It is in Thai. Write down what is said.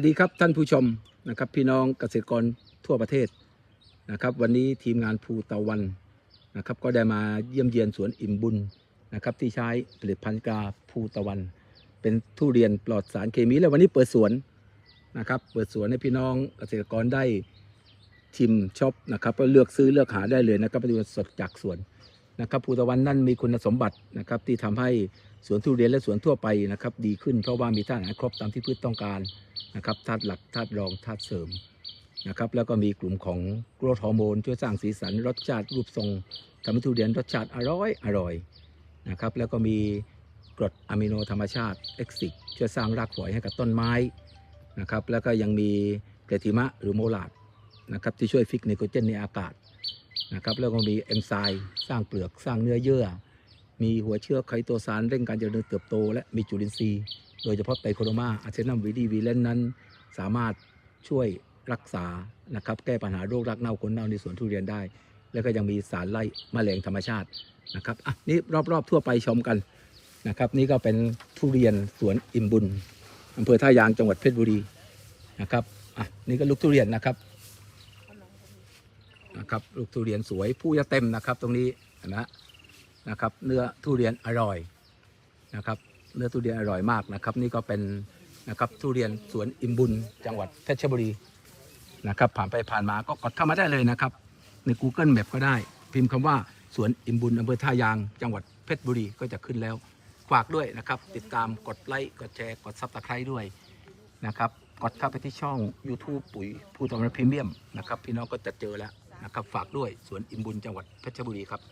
สวัสดีครับท่านผู้ชมนะครับพี่น้องเกษตรกรทั่วประเทศนะครับ วันนี้ทีมงานภูตะวันนะครับ ก็ได้มาเยี่ยมเยียนสวนอิ่มบุญนะครับ ที่ใช้ผลิตภัณฑ์กาภูตะวัน เป็นทุเรียนปลอดสารเคมีและวันนี้เปิดสวนนะครับ เปิดสวนให้พี่น้องเกษตรกรได้ชิมช็อปนะครับก็เลือกซื้อเลือกหาได้เลยนะครับเป็นสดจากสวน นะครับภูตะวันนั่นมีคุณสมบัตินะครับที่ทำให้สวนทุเรียนและสวนทั่วไปนะครับดีขึ้นเพราะว่ามีธาตุอาหารครบตามที่พืชต้องการนะครับธาตุหลักธาตุรองธาตุเสริมนะครับแล้วก็มีกลุ่มของโกรดฮอร์โมนช่วยสร้างสีสันรสชาติรูปทรงทำให้ทุเรียนรสชาติอร่อยอร่อยนะครับแล้วก็มีกรดอะมิโนธรรมชาติเอ็กซิกช่วยสร้างรากฝอยให้กับต้นไม้นะครับแล้วก็ยังมีเกรติมะหรือโมลาดนะครับที่ช่วยฟิกไนโตรเจนในอากาศ นะครับแล้วก็มีเอนไซม์สร้างเปลือกสร้างเนื้อเยื่อ มีหัวเชื้อไคโตซานเร่งการเจริญเติบโต และมีจุลินทรีย์ โดยเฉพาะไตโคโดมาอาเซนัมวีดีวีเลนนั้น สามารถช่วยรักษานะครับแก้ปัญหาโรครักเน่าคนเน่าในสวนทุเรียนได้ แล้วก็ยังมีสารไล่แมลงธรรมชาตินะครับอะนี่รอบๆทั่วไปชมกันนะครับ นี่ก็เป็นทุเรียนสวนอิมบุญอำเภอท่ายางจังหวัดเพชรบุรีนะครับอะนี่ก็ลูกทุเรียนนะครับ นะครับลูกทุเรียนสวยผู้จะเต็มนะครับตรงนี้นะนะครับเนื้อทุเรียนอร่อยนะครับเนื้อทุเรียนอร่อยมากนะครับ นี่ก็เป็นนะครับทุเรียนสวนอิมบุญจังหวัดเพชรบุรีนะครับผ่านไปผ่านมาก็กดเข้ามาได้เลยนะครับใน Google Map ก็ได้ พิมพ์คำว่าสวนอิมบุญอำเภอท่ายาง จังหวัดเพชรบุรีก็จะขึ้นแล้วฝากด้วยนะครับ ติดตามกดไลค์กดแชร์กดซับสไครต์ด้วยนะครับกดเข้าไปที่ช่อง YouTube ปุ๋ยภูตะวันพรีเมียมนะครับพี่น้องก็จะเจอแล้ว นะครับฝากด้วยสวนอิมบุญจังหวัดเพชรบุรีครับ